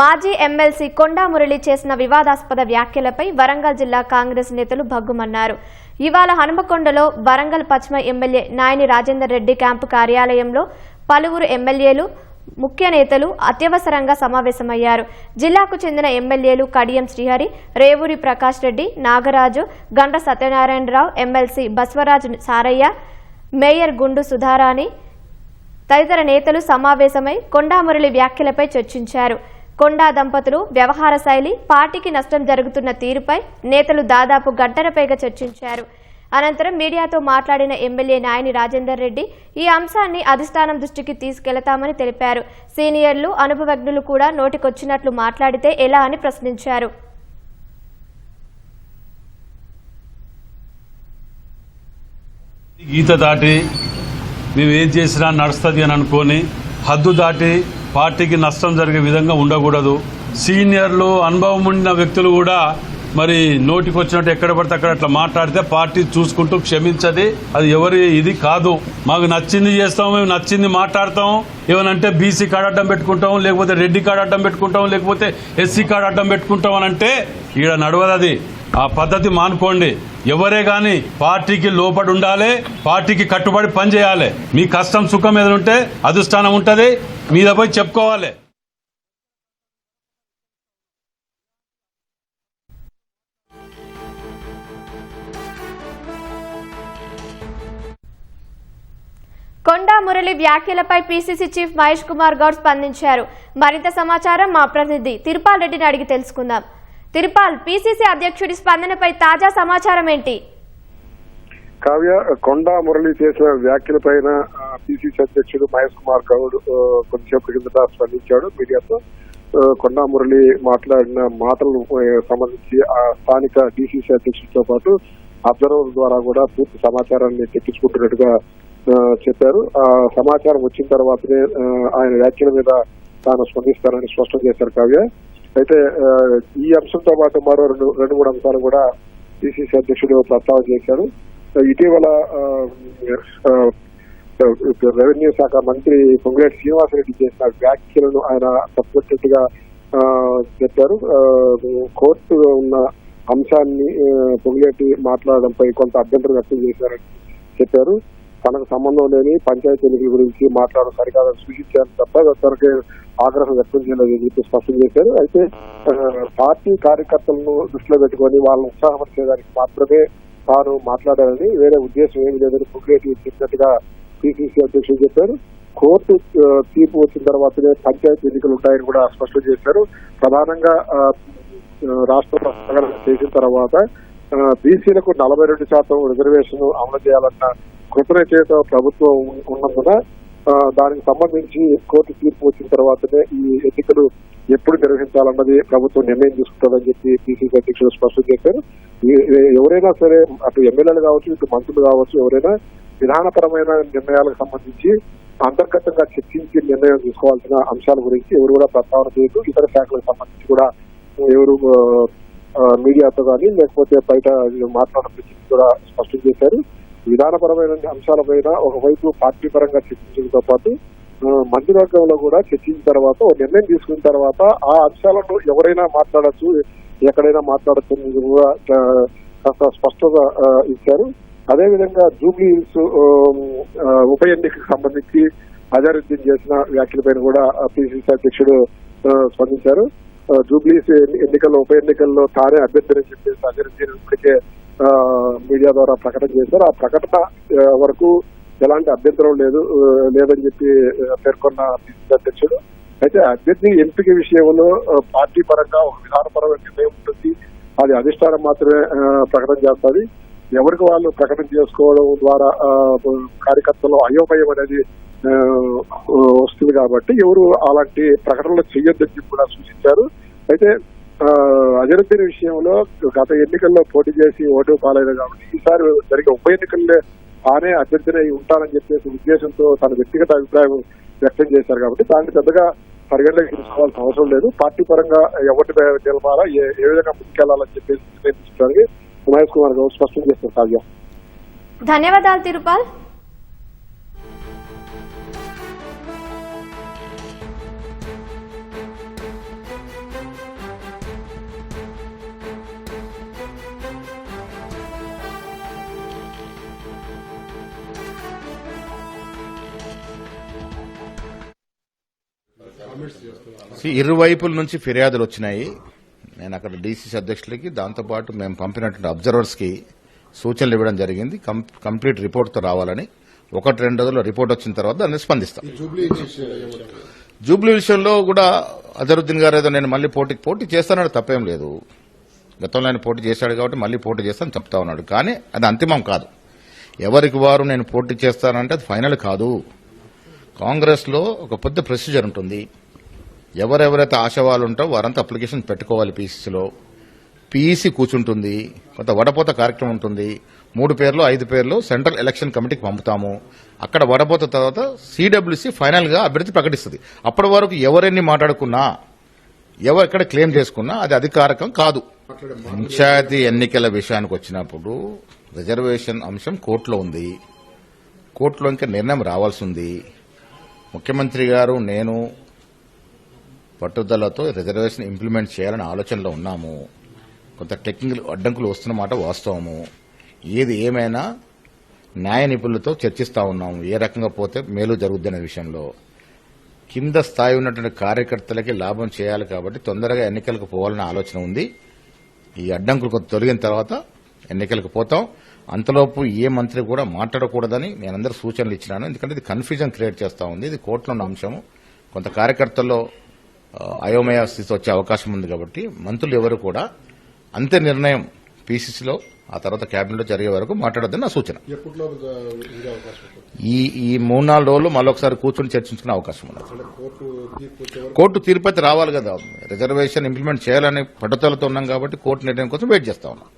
మాజీ ఎమ్మెల్సీ కొండా మురళి చేసిన వివాదాస్పద వ్యాఖ్యలపై వరంగల్ జిల్లా కాంగ్రెస్ నేతలు భగ్గుమన్నారు. ఇవాళ హనుమకొండలో వరంగల్ పశ్చిమ ఎమ్మెల్యే నాయని రాజేందర్ రెడ్డి క్యాంపు కార్యాలయంలో పలువురు ఎమ్మెల్యేలు ముఖ్య నేతలు అత్యవసరంగా సమావేశమయ్యారు. జిల్లాకు చెందిన ఎమ్మెల్యేలు కడియం శ్రీహరి రేవూరి ప్రకాష్ రెడ్డి నాగరాజు గండ్ర సత్యనారాయణరావు ఎమ్మెల్సీ బస్వరాజు సారయ్య మేయర్ గుండు సుధారాణి తదితర నేతలు సమావేశమై కొండామురళి వ్యాఖ్యలపై చర్చించారు. కొండా దంపతులు వ్యవహార శైలి పార్టీకి నష్టం జరుగుతున్న తీరుపై నేతలు దాదాపు గంటలపైగా చర్చించారు. అనంతరం మీడియాతో మాట్లాడిన ఎమ్మెల్యే నాయని రాజేందర్ రెడ్డి ఈ అంశాన్ని అధిష్టానం దృష్టికి తీసుకెళతామని తెలిపారు. సీనియర్లు అనుభవజ్ఞులు కూడా నోటికొచ్చినట్లు మాట్లాడితే ఎలా అని ప్రశ్నించారు. గీత దాటి మేము ఏం చేసినా నడుస్తుంది అని అనుకొని హద్దు దాటి పార్టీకి నష్టం జరిగే విధంగా ఉండకూడదు. సీనియర్లు అనుభవం ఉన్న వ్యక్తులు కూడా మరి నోటికి వచ్చినట్టు ఎక్కడ పడితే అక్కడ అట్లా మాట్లాడితే పార్టీ చూసుకుంటూ క్షమించది. అది ఎవరి ఇది కాదు. మాకు నచ్చింది చేస్తాం మేము నచ్చింది మాట్లాడతాం. ఏమనంటే బీసీ కార్డు అడ్డం పెట్టుకుంటాం లేకపోతే రెడ్డి కార్డు అడ్డం పెట్టుకుంటాం లేకపోతే ఎస్సీ కార్డు అడ్డం పెట్టుకుంటాం అని అంటే ఈడ నడవదు అది ఆ పద్ధతి మానుకోండి. ఎవరే గాని పార్టీకి లోపడి ఉండాలి పార్టీకి కట్టుబడి పనిచేయాలి మీ కష్టం సుఖం ఏదైనా ఉంటే అధిష్టానం ఉంటది మీద పోయి చెప్పుకోవాలి. కొండా మురళి వ్యాఖ్యలపై పీసీసీ చీఫ్ మహేష్ కుమార్ గౌడ్ స్పందించారు. మరింత సమాచారం మా ప్రతినిధి తిరుపాల్ రెడ్డిని అడిగి తెలుసుకుందాం. తిరుపాల్ పిసిసి అధ్యక్షుడి స్పందనపై తాజా సమాచారం ఏంటి? కావ్య కొండా మురళి చేసిన వ్యాఖ్యలపైన పిసిసి అధ్యక్షుడు మహేష్ కుమార్ గౌడ్ ఆ, కొద్దిసేపటి కిందట స్పందించాడు. మీడియాతో కొండా మురళి మాట్లాడిన మాటలు సంబంధించి ఆ స్థానిక డిసిసి అధ్యక్షుడితో పాటు అబ్జర్వర్ ద్వారా కూడా పూర్తి సమాచారాన్ని తెప్పించుకుంటున్నట్టుగా చెప్పారు. ఆ సమాచారం వచ్చిన తర్వాతనే ఆయన వ్యాఖ్యల మీద తాను స్పందిస్తానని స్పష్టం చేశారు కావ్య. అయితే ఈ అంశంతో పాటు మరో రెండు రెండు మూడు అంశాలు కూడా పిసిసి అధ్యక్షుడు ప్రస్తావన చేశారు. ఇటీవల రెవెన్యూ శాఖ మంత్రి పొంగులేటి శ్రీనివాసరెడ్డి చేసిన వ్యాఖ్యలను ఆయన సపోర్టెడ్గా చెప్పారు. కోర్టు ఉన్న అంశాన్ని ఆ, పొంగులేటి మాట్లాడడంపై కొంత అభ్యంతరం వ్యక్తం చేశారని చెప్పారు. తనకు సంబంధం లేని పంచాయతీ ఎన్నికల గురించి మాట్లాడడం సరికాదని సూచించారు తప్ప తనకి ఆగ్రహం వ్యక్తం చేయలేదని చెప్పి స్పష్టం చేశారు. అయితే పార్టీ కార్యకర్తలను దృష్టిలో పెట్టుకొని వాళ్ళని ఉత్సాహపరిచేదానికి మాత్రమే తాను మాట్లాడాలని వేరే ఉద్దేశం ఏమి లేదని పుగ్లేటి చెప్పినట్టుగా పిసిసి అధ్యక్షులు చెప్పారు. కోర్టు తీర్పు వచ్చిన తర్వాతనే పంచాయతీ ఎన్నికలు ఉంటాయని కూడా స్పష్టం చేశారు. ప్రధానంగా రాష్ట్ర ప్రకటన చేసిన తర్వాత బీసీలకు నలభై రెండు శాతం రిజర్వేషన్ అమలు చేయాలన్న కృతనిశ్చయిత ప్రభుత్వం ఉన్నందున దానికి సంబంధించి కోర్టు తీర్పు వచ్చిన తర్వాతనే ఈ ఎన్నికలు ఎప్పుడు నిర్వహించాలన్నది ప్రభుత్వం నిర్ణయం తీసుకుంటుందని చెప్పి పిసిసి అధ్యక్షుడు స్పష్టం చేశారు. ఎవరైనా సరే అటు ఎమ్మెల్యేలు కావచ్చు ఇటు మంత్రులు కావచ్చు ఎవరైనా విధానపరమైన నిర్ణయాలకు సంబంధించి అంతర్గతంగా చర్చించి నిర్ణయం తీసుకోవాల్సిన అంశాల గురించి ఎవరు కూడా ప్రస్తావన చేయదు ఇతర శాఖలకు సంబంధించి కూడా ఎవరు మీడియాతో కానీ లేకపోతే బయట మాట్లాడడం కూడా స్పష్టం చేశారు. విధానపరమైన అంశాలపైన ఒకవైపు పార్టీ పరంగా చర్చించడంతో పాటు మంత్రివర్గంలో కూడా చర్చించిన తర్వాత ఒక నిర్ణయం తీసుకున్న తర్వాత ఆ అంశాలను ఎవరైనా మాట్లాడచ్చు ఎక్కడైనా మాట్లాడచ్చు కూడా కాస్త స్పష్టత ఇచ్చారు. అదేవిధంగా జూబ్లీ హిల్స్ ఉప ఎన్నికకు సంబంధించి అజారుద్దీన్ చేసిన వ్యాఖ్యలపైన కూడా పిసిసి అధ్యక్షుడు స్పందించారు. జూబ్లీ జూబ్లీస్ ఎన్ని- ఎన్నికల్లో ఉప ఎన్నికల్లో తానే అభ్యర్థి అని చెప్పేసి అజరుద్దీన్ ఇప్పటికే మీడియా ద్వారా ప్రకటన చేశారు. ఆ ప్రకటన వరకు ఎలాంటి అభ్యంతరం లేదు లేదని చెప్పి పేర్కొన్న పిసిసి అధ్యక్షుడు. అయితే అభ్యర్థి ఎంపిక విషయంలో పార్టీ పరంగా ఒక విధానపరమైన నిర్ణయం ఉంటుంది. అది అధిష్టానం మాత్రమే ప్రకటన చేస్తుంది. ఎవరికి వాళ్ళు ప్రకటన చేసుకోవడం ద్వారా కార్యకర్తలు అయోమయం అనేది వస్తుంది కాబట్టి ఎవరు అలాంటి ప్రకటనలు చేయొద్దని చెప్పి కూడా సూచించారు. అయితే అజరుద్దీన్ విషయంలో గత ఎన్నికల్లో పోటీ చేసి ఓటు పాలైన కాబట్టి ఈసారి జరిగే ఉప ఎన్నికల్లో తానే అభ్యర్థినై ఉంటానని చెప్పేసి ఉద్దేశంతో తన వ్యక్తిగత అభిప్రాయం వ్యక్తం చేశారు కాబట్టి దాన్ని పెద్దగా పరిగణలోకి తీసుకోవాల్సిన అవసరం లేదు. పార్టీ పరంగా ఎవరిని నిలపాలా ఏ ఏ విధంగా ముందుకెళ్ళాలని చెప్పేసి నిర్ణయించడానికి ఉమేష్ కుమార్ గౌడ్ స్పష్టం చేస్తారు. కావ్య ధన్యవాదాలు తిరుపాల్. ఇరువైపుల నుంచి ఫిర్యాదులు వచ్చినాయి. నేను అక్కడ డీసీసీ అధ్యక్షులకి దాంతోపాటు మేము పంపినటువంటి అబ్జర్వర్స్కి సూచనలు ఇవ్వడం జరిగింది. కంప్లీట్ రిపోర్ట్తో రావాలని. ఒకటి రెండు రోజుల్లో రిపోర్ట్ వచ్చిన తర్వాత దాన్ని స్పందిస్తాం. జూబ్లీ విషయంలో కూడా అజరుద్దీన్ గారు ఏదో నేను మళ్ళీ పోటీ పోటీ చేస్తానని తప్పేం లేదు. గతంలో ఆయన పోటీ చేశాడు కాబట్టి మళ్ళీ పోటీ చేస్తాను చెప్తా ఉన్నాడు. కానీ అది అంతిమం కాదు. ఎవరికి వారు నేను పోటీ చేస్తానంటే అది ఫైనల్ కాదు. కాంగ్రెస్లో ఒక పెద్ద ప్రొసీజర్ ఉంటుంది. ఎవరెవరైతే ఆశవాళ్ళు ఉంటారో వారంతా అప్లికేషన్ పెట్టుకోవాలి పీసీసీలో. పీఈసీ కూర్చుంటుంది కొంత వడపోత కార్యక్రమం ఉంటుంది. మూడు పేర్లు ఐదు పేర్లు సెంట్రల్ ఎలక్షన్ కమిటీకి పంపుతాము. అక్కడ వడపోత తర్వాత సిడబ్ల్యూసీ ఫైనల్గా అభ్యర్థి ప్రకటిస్తుంది. అప్పటి వరకు ఎవరెన్ని మాట్లాడుకున్నా ఎవరు ఎక్కడ క్లెయిమ్ చేసుకున్నా అది అధికారకం కాదు. పంచాయతీ ఎన్నికల విషయానికి వచ్చినప్పుడు రిజర్వేషన్ అంశం కోర్టులో ఉంది. కోర్టులో ఇంకా నిర్ణయం రావాల్సి ఉంది. ముఖ్యమంత్రి గారు నేను పట్టుదలతో రిజర్వేషన్ ఇంప్లిమెంట్ చేయాలని ఆలోచనలో ఉన్నాము. కొంత టెక్నికల్ అడ్డంకులు వస్తున్నమాట వాస్తవము. ఏది ఏమైనా న్యాయ నిపుణులతో చర్చిస్తా ఉన్నాము. ఏ రకంగా పోతే మేలు జరుగుద్దనే విషయంలో. కింద స్థాయి ఉన్నటువంటి కార్యకర్తలకి లాభం చేయాలి కాబట్టి తొందరగా ఎన్నికలకు పోవాలనే ఆలోచన ఉంది. ఈ అడ్డంకులు కొంత తొలగిన తర్వాత ఎన్నికలకు పోతాం. అంతలోపు ఏ మంత్రి కూడా మాట్లాడకూడదని నేనందరూ సూచనలు ఇచ్చినాను. ఎందుకంటే ఇది కన్ఫ్యూజన్ క్రియేట్ చేస్తా ఉంది. ఇది కోర్టులో ఉన్న అంశము. కొంత కార్యకర్తల్లో అయోమయ స్థితి వచ్చే అవకాశం ఉంది కాబట్టి మంత్రులు ఎవరు కూడా అంతే నిర్ణయం పీసీసీలో ఆ తర్వాత కేబినెట్లో జరిగే వరకు మాట్లాడొద్దని నా సూచన. ఈ ఈ మూడు నాలుగు రోజులు మళ్ళొకసారి కూర్చొని చర్చించుకునే అవకాశం ఉంది అంటే కోర్టు తీర్పు రావాలి కదా. రిజర్వేషన్ ఇంప్లిమెంట్ చేయాలని పట్టుదలతో ఉన్నాం కాబట్టి కోర్టు నిర్ణయం కోసం వెయిట్ చేస్తా ఉన్నాం.